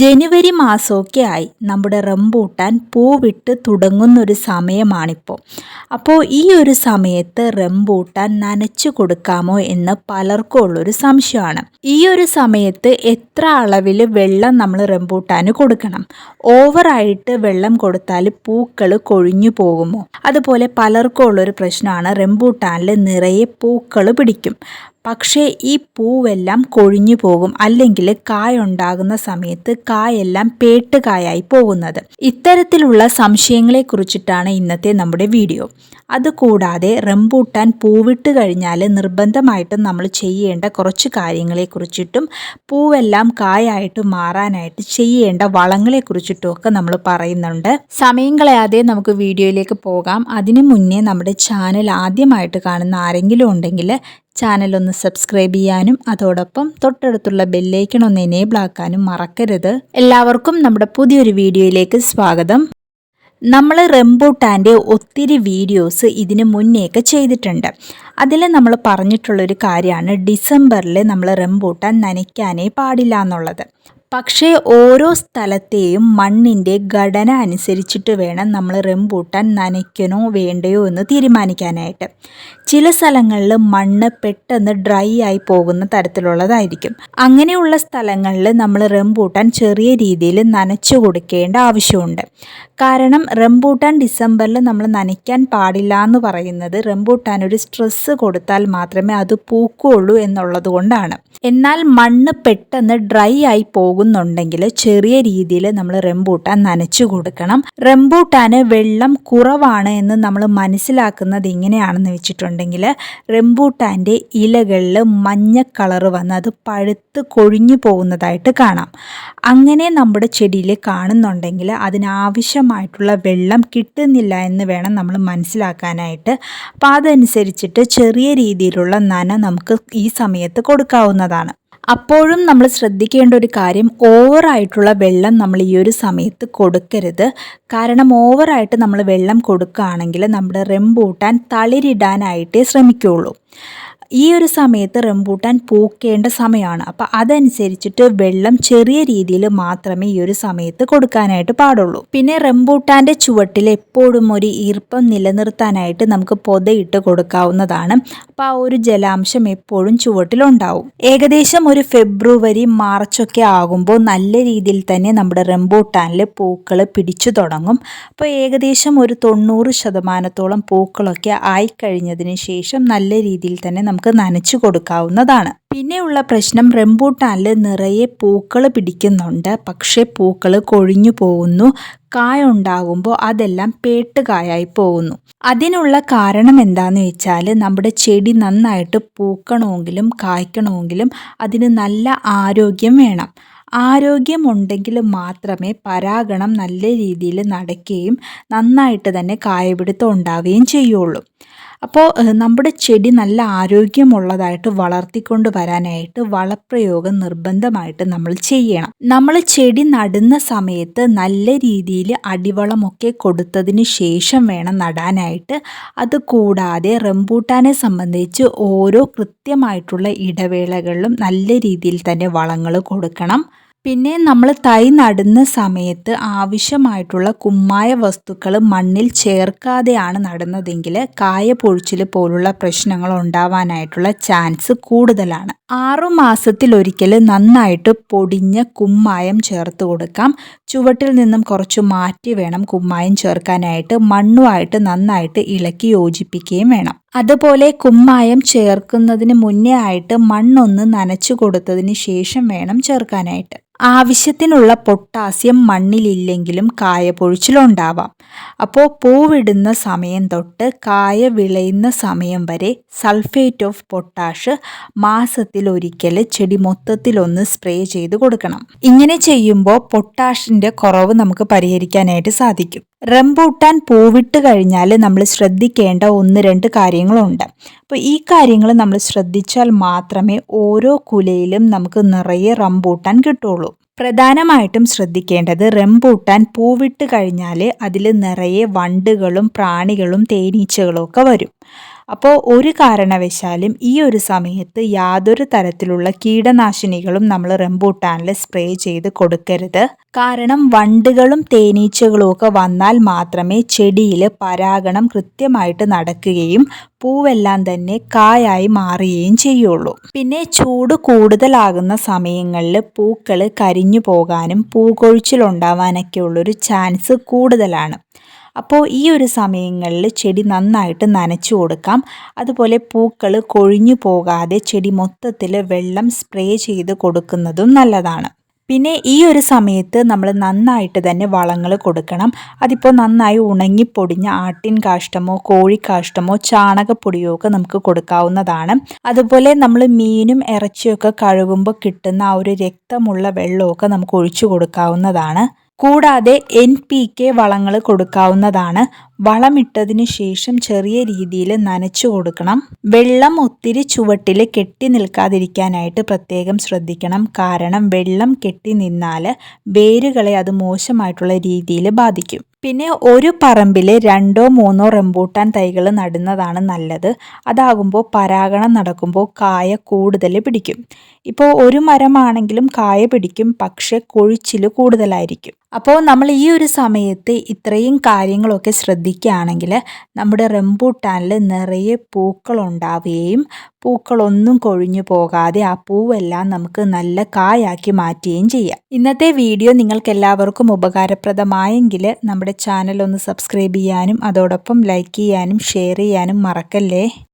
ജനുവരി മാസമൊക്കെ ആയി നമ്മുടെ റംബൂട്ടാൻ പൂവിട്ട് തുടങ്ങുന്നൊരു സമയമാണിപ്പോൾ. അപ്പോൾ ഈ ഒരു സമയത്ത് റംബൂട്ടാൻ നനച്ചു കൊടുക്കാമോ എന്ന് പലർക്കും ഉള്ളൊരു സംശയമാണ്. ഈ ഒരു സമയത്ത് എത്ര അളവിൽ വെള്ളം നമ്മൾ റംബൂട്ടാന് കൊടുക്കണം? ഓവറായിട്ട് വെള്ളം കൊടുത്താൽ പൂക്കൾ കൊഴിഞ്ഞു പോകുമോ? അതുപോലെ പലർക്കും ഉള്ളൊരു പ്രശ്നമാണ് റംബൂട്ടാനിൽ നിറയെ പൂക്കൾ പിടിക്കും. പക്ഷേ ഈ പൂവെല്ലാം കൊഴിഞ്ഞു പോകും അല്ലെങ്കിൽ കായ ഉണ്ടാകുന്ന സമയത്ത് കായെല്ലാം പേട്ടുകായായി പോകുന്നത്. ഇത്തരത്തിലുള്ള സംശയങ്ങളെ കുറിച്ചിട്ടാണ് ഇന്നത്തെ നമ്മുടെ വീഡിയോ. അതുകൂടാതെ റംബൂട്ടാൻ പൂവിട്ട് കഴിഞ്ഞാൽ നിർബന്ധമായിട്ടും നമ്മൾ ചെയ്യേണ്ട കുറച്ച് കാര്യങ്ങളെ കുറിച്ചിട്ടും പൂവെല്ലാം കായായിട്ട് മാറാനായിട്ട് ചെയ്യേണ്ട വളങ്ങളെ കുറിച്ചിട്ടും ഒക്കെ നമ്മൾ പറയുന്നുണ്ട്. സമയം കളയാതെ നമുക്ക് വീഡിയോയിലേക്ക് പോകാം. അതിനു മുന്നേ നമ്മുടെ ചാനൽ ആദ്യമായിട്ട് കാണുന്ന ആരെങ്കിലും ഉണ്ടെങ്കിൽ ചാനൽ ഒന്ന് സബ്സ്ക്രൈബ് ചെയ്യാനും അതോടൊപ്പം തൊട്ടടുത്തുള്ള ബെല്ലൈക്കൺ ഒന്ന് എനേബിൾ ആക്കാനും മറക്കരുത്. എല്ലാവർക്കും നമ്മുടെ പുതിയൊരു വീഡിയോയിലേക്ക് സ്വാഗതം. നമ്മൾ റെംബൂട്ടാന്റെ ഒത്തിരി വീഡിയോസ് ഇതിന് മുന്നേയൊക്കെ ചെയ്തിട്ടുണ്ട്. അതിൽ നമ്മൾ പറഞ്ഞിട്ടുള്ളൊരു കാര്യമാണ് ഡിസംബറിൽ നമ്മൾ റെംബൂട്ടാൻ നനയ്ക്കാനേ പാടില്ല എന്നുള്ളത് പക്ഷേ ഓരോ സ്ഥലത്തെയും മണ്ണിന്റെ ഘടന അനുസരിച്ചിട്ട് വേണം നമ്മൾ റെമ്പൂട്ടാൻ നനയ്ക്കണോ വേണ്ടയോ എന്ന് തീരുമാനിക്കാനായിട്ട്. ചില സ്ഥലങ്ങളിൽ മണ്ണ് പെട്ടെന്ന് ഡ്രൈ ആയി പോകുന്ന തരത്തിലുള്ളതായിരിക്കും. അങ്ങനെയുള്ള സ്ഥലങ്ങളിൽ നമ്മൾ റംബൂട്ടാൻ ചെറിയ രീതിയിൽ നനച്ചു കൊടുക്കേണ്ട ആവശ്യമുണ്ട്. കാരണം റംബൂട്ടാൻ ഡിസംബറിൽ നമ്മൾ നനയ്ക്കാൻ പാടില്ല എന്ന് പറയുന്നത് റംബൂട്ടാൻ ഒരു സ്ട്രെസ്സ് കൊടുത്താൽ മാത്രമേ അത് പൂക്കുകയുള്ളൂ എന്നുള്ളത് കൊണ്ടാണ്. എന്നാൽ മണ്ണ് പെട്ടെന്ന് ഡ്രൈ ആയി പോകുന്നുണ്ടെങ്കിൽ ചെറിയ രീതിയിൽ നമ്മൾ റെമ്പൂട്ടാൻ നനച്ചു കൊടുക്കണം. റെമ്പൂട്ടാന് വെള്ളം കുറവാണ് എന്ന് നമ്മൾ മനസ്സിലാക്കുന്നത് എങ്ങനെയാണെന്ന് വെച്ചിട്ടുണ്ടെങ്കിൽ റെമ്പൂട്ടാന്റെ ഇലകളിൽ മഞ്ഞ കളർ വന്ന് അത് പഴുത്ത് കൊഴിഞ്ഞു പോകുന്നതായിട്ട് കാണാം. അങ്ങനെ നമ്മുടെ ചെടിയിൽ കാണുന്നുണ്ടെങ്കിൽ അതിനാവശ്യമായിട്ടുള്ള വെള്ളം കിട്ടുന്നില്ല എന്ന് വേണം നമ്മൾ മനസ്സിലാക്കാനായിട്ട്. അപ്പോൾ അതനുസരിച്ചിട്ട് ചെറിയ രീതിയിലുള്ള നന നമുക്ക് ഈ സമയത്ത് കൊടുക്കാവുന്നതാണ്. അപ്പോഴും നമ്മൾ ശ്രദ്ധിക്കേണ്ട ഒരു കാര്യം ഓവറായിട്ടുള്ള വെള്ളം നമ്മൾ ഈ ഒരു സമയത്ത് കൊടുക്കരുത്. കാരണം ഓവറായിട്ട് നമ്മൾ വെള്ളം കൊടുക്കുകയാണെങ്കിൽ നമ്മുടെ റെമ്പൂട്ടാൻ തളിരിടാനായിട്ടേ ശ്രമിക്കുകയുള്ളൂ. ഈ ഒരു സമയത്ത് റംബൂട്ടാൻ പൂക്കേണ്ട സമയമാണ്. അപ്പോൾ അതനുസരിച്ചിട്ട് വെള്ളം ചെറിയ രീതിയിൽ മാത്രമേ ഈ ഒരു സമയത്ത് കൊടുക്കാനായിട്ട് പാടുള്ളൂ. പിന്നെ റംബൂട്ടാന്റെ ചുവട്ടിൽ എപ്പോഴും ഒരു ഈർപ്പം നിലനിർത്താനായിട്ട് നമുക്ക് പൊതയിട്ട് കൊടുക്കാവുന്നതാണ്. അപ്പോൾ ആ ഒരു ജലാംശം എപ്പോഴും ചുവട്ടിലുണ്ടാവും. ഏകദേശം ഒരു ഫെബ്രുവരി മാർച്ചൊക്കെ ആകുമ്പോൾ നല്ല രീതിയിൽ തന്നെ നമ്മുടെ റംബൂട്ടാനിൽ പൂക്കൾ പിടിച്ചു തുടങ്ങും. അപ്പോൾ ഏകദേശം ഒരു തൊണ്ണൂറ് ശതമാനത്തോളം പൂക്കളൊക്കെ ആയിക്കഴിഞ്ഞതിന് ശേഷം നല്ല രീതിയിൽ തന്നെ നമുക്ക് നമുക്ക് നനച്ചു കൊടുക്കാവുന്നതാണ്. പിന്നെയുള്ള പ്രശ്നം റംബൂട്ടാനിൽ നിറയെ പൂക്കൾ പിടിക്കുന്നുണ്ട്. പക്ഷേ പൂക്കൾ കൊഴിഞ്ഞു പോകുന്നു. കായ ഉണ്ടാകുമ്പോൾ അതെല്ലാം പേട്ടുകായായി പോകുന്നു. അതിനുള്ള കാരണം എന്താണെന്ന് വെച്ചാൽ നമ്മുടെ ചെടി നന്നായിട്ട് പൂക്കണമെങ്കിലും കായ്ക്കണമെങ്കിലും അതിന് നല്ല ആരോഗ്യം വേണം. ആരോഗ്യമുണ്ടെങ്കിൽ മാത്രമേ പരാഗണം നല്ല രീതിയിൽ നടക്കുകയും നന്നായിട്ട് തന്നെ കായപിടുത്തം ഉണ്ടാവുകയും ചെയ്യുള്ളൂ. അപ്പോൾ നമ്മുടെ ചെടി നല്ല ആരോഗ്യമുള്ളതായിട്ട് വളർത്തിക്കൊണ്ട് വരാനായിട്ട് വളപ്രയോഗം നിർബന്ധമായിട്ട് നമ്മൾ ചെയ്യണം. നമ്മൾ ചെടി നടുന്ന സമയത്ത് നല്ല രീതിയിൽ അടിവളമൊക്കെ കൊടുത്തതിന് ശേഷം വേണം നടാനായിട്ട്. അതുകൂടാതെ റംബൂട്ടാനെ സംബന്ധിച്ച് ഓരോ കൃത്യമായിട്ടുള്ള ഇടവേളകളിലും നല്ല രീതിയിൽ തന്നെ വളങ്ങൾ കൊടുക്കണം. പിന്നെ നമ്മൾ തൈ നടുന്ന സമയത്ത് ആവശ്യമായിട്ടുള്ള കുമ്മായ വസ്തുക്കൾ മണ്ണിൽ ചേർക്കാതെയാണ് നടുന്നതെങ്കിൽ കായ പൊഴിച്ചിൽ പോലുള്ള പ്രശ്നങ്ങൾ ഉണ്ടാവാനായിട്ടുള്ള ചാൻസ് കൂടുതലാണ്. ആറു മാസത്തിലൊരിക്കൽ നന്നായിട്ട് പൊടിഞ്ഞ കുമ്മായം ചേർത്ത് കൊടുക്കാം. ചുവട്ടിൽ നിന്നും കുറച്ച് മാറ്റി വേണം കുമ്മായം ചേർക്കാനായിട്ട്. മണ്ണുമായിട്ട് നന്നായിട്ട് ഇളക്കി യോജിപ്പിക്കുകയും വേണം. അതുപോലെ കുമ്മായം ചേർക്കുന്നതിന് മുന്നേ ആയിട്ട് മണ്ണൊന്ന് നനച്ചു കൊടുത്തതിന് ശേഷം വേണം ചേർക്കാനായിട്ട്. ആവശ്യത്തിനുള്ള പൊട്ടാസ്യം മണ്ണിലില്ലെങ്കിലും കായ പൊഴിച്ചിലുണ്ടാവാം അപ്പോൾ പൂവിടുന്ന സമയം തൊട്ട് കായ വിളയുന്ന സമയം വരെ സൾഫേറ്റ് ഓഫ് പൊട്ടാഷ് മാസത്തിൽ ഒരിക്കൽ ചെടി മൊത്തത്തിലൊന്ന് സ്പ്രേ ചെയ്ത് കൊടുക്കണം. ഇങ്ങനെ ചെയ്യുമ്പോൾ പൊട്ടാഷിന്റെ കുറവ് നമുക്ക് പരിഹരിക്കാനായിട്ട് സാധിക്കും. റംബൂട്ടാൻ പൂവിട്ട് കഴിഞ്ഞാൽ നമ്മൾ ശ്രദ്ധിക്കേണ്ട ഒന്ന് രണ്ട് കാര്യങ്ങളുണ്ട്. അപ്പോൾ ഈ കാര്യങ്ങൾ നമ്മൾ ശ്രദ്ധിച്ചാൽ മാത്രമേ ഓരോ കുലയിലും നമുക്ക് നിറയെ റംബൂട്ടാൻ കിട്ടുള്ളൂ പ്രധാനമായിട്ടും ശ്രദ്ധിക്കേണ്ടത് റംബൂട്ടാൻ പൂവിട്ട് കഴിഞ്ഞാൽ അതിൽ നിറയെ വണ്ടുകളും പ്രാണികളും തേനീച്ചകളും ഒക്കെ വരും. അപ്പോൾ ഒരു കാരണവശാലും ഈ ഒരു സമയത്ത് യാതൊരു തരത്തിലുള്ള കീടനാശിനികളും നമ്മൾ റംബൂട്ടാനിൽ സ്പ്രേ ചെയ്ത് കൊടുക്കരുത്. കാരണം വണ്ടുകളും തേനീച്ചകളും ഒക്കെ വന്നാൽ മാത്രമേ ചെടിയിൽ പരാഗണം കൃത്യമായിട്ട് നടക്കുകയും പൂവെല്ലാം തന്നെ കായായി മാറുകയും ചെയ്യുള്ളൂ. പിന്നെ ചൂട് കൂടുതലാകുന്ന സമയങ്ങളിൽ പൂക്കൾ കരിഞ്ഞു പോകാനും പൂകൊഴിച്ചിലുണ്ടാവാനൊക്കെ ഉള്ളൊരു ചാൻസ് കൂടുതലാണ്. അപ്പോൾ ഈ ഒരു സമയങ്ങളിൽ ചെടി നന്നായിട്ട് നനച്ചു കൊടുക്കാം. അതുപോലെ പൂക്കൾ കൊഴിഞ്ഞു പോകാതെ ചെടി മൊത്തത്തിൽ വെള്ളം സ്പ്രേ ചെയ്ത് കൊടുക്കുന്നതും നല്ലതാണ്. പിന്നെ ഈ ഒരു സമയത്ത് നമ്മൾ നന്നായിട്ട് തന്നെ വളങ്ങൾ കൊടുക്കണം. അതിപ്പോൾ നന്നായി ഉണങ്ങിപ്പൊടിഞ്ഞ ആട്ടിൻ കാഷ്ടമോ കോഴിക്കാഷ്ടമോ ചാണകപ്പൊടിയോ ഒക്കെ നമുക്ക് കൊടുക്കാവുന്നതാണ്. അതുപോലെ നമ്മൾ മീനും ഇറച്ചിയൊക്കെ കഴുകുമ്പോൾ കിട്ടുന്ന ആ ഒരു രക്തമുള്ള വെള്ളമൊക്കെ നമുക്ക് ഒഴിച്ചു കൊടുക്കാവുന്നതാണ്. കൂടാതെ എൻ പി കെ വളങ്ങൾ കൊടുക്കാവുന്നതാണ്. വളമിട്ടതിന് ശേഷം ചെറിയ രീതിയിൽ നനച്ചു കൊടുക്കണം. വെള്ളം ഒത്തിരി ചുവട്ടിൽ കെട്ടി നിൽക്കാതിരിക്കാനായിട്ട് പ്രത്യേകം ശ്രദ്ധിക്കണം. കാരണം വെള്ളം കെട്ടി നിന്നാൽ വേരുകളെ അത് മോശമായിട്ടുള്ള രീതിയിൽ ബാധിക്കും. പിന്നെ ഒരു പറമ്പിൽ രണ്ടോ മൂന്നോ റംബൂട്ടാൻ തൈകൾ നടുന്നതാണ് നല്ലത്. അതാകുമ്പോൾ പരാഗണം നടക്കുമ്പോൾ കായ കൂടുതൽ പിടിക്കും. ഇപ്പോൾ ഒരു മരമാണെങ്കിലും കായ പിടിക്കും. പക്ഷെ കൊഴിച്ചിൽ കൂടുതലായിരിക്കും. അപ്പോൾ നമ്മൾ ഈ ഒരു സമയത്ത് ഇത്രയും കാര്യങ്ങളൊക്കെ ശ്രദ്ധിക്കുകയാണെങ്കിൽ നമ്മുടെ റംബൂട്ടാനിൽ നിറയെ പൂക്കളുണ്ടാവുകയും പൂക്കളൊന്നും കൊഴിഞ്ഞു പോകാതെ ആ പൂവെല്ലാം നമുക്ക് നല്ല കായാക്കി മാറ്റുകയും ചെയ്യാം. ഇന്നത്തെ വീഡിയോ നിങ്ങൾക്ക് എല്ലാവർക്കും ഉപകാരപ്രദമായെങ്കിൽ നമ്മുടെ ചാനൽ ഒന്ന് സബ്സ്ക്രൈബ് ചെയ്യാനും അതോടൊപ്പം ലൈക്ക് ചെയ്യാനും ഷെയർ ചെയ്യാനും മറക്കല്ലേ?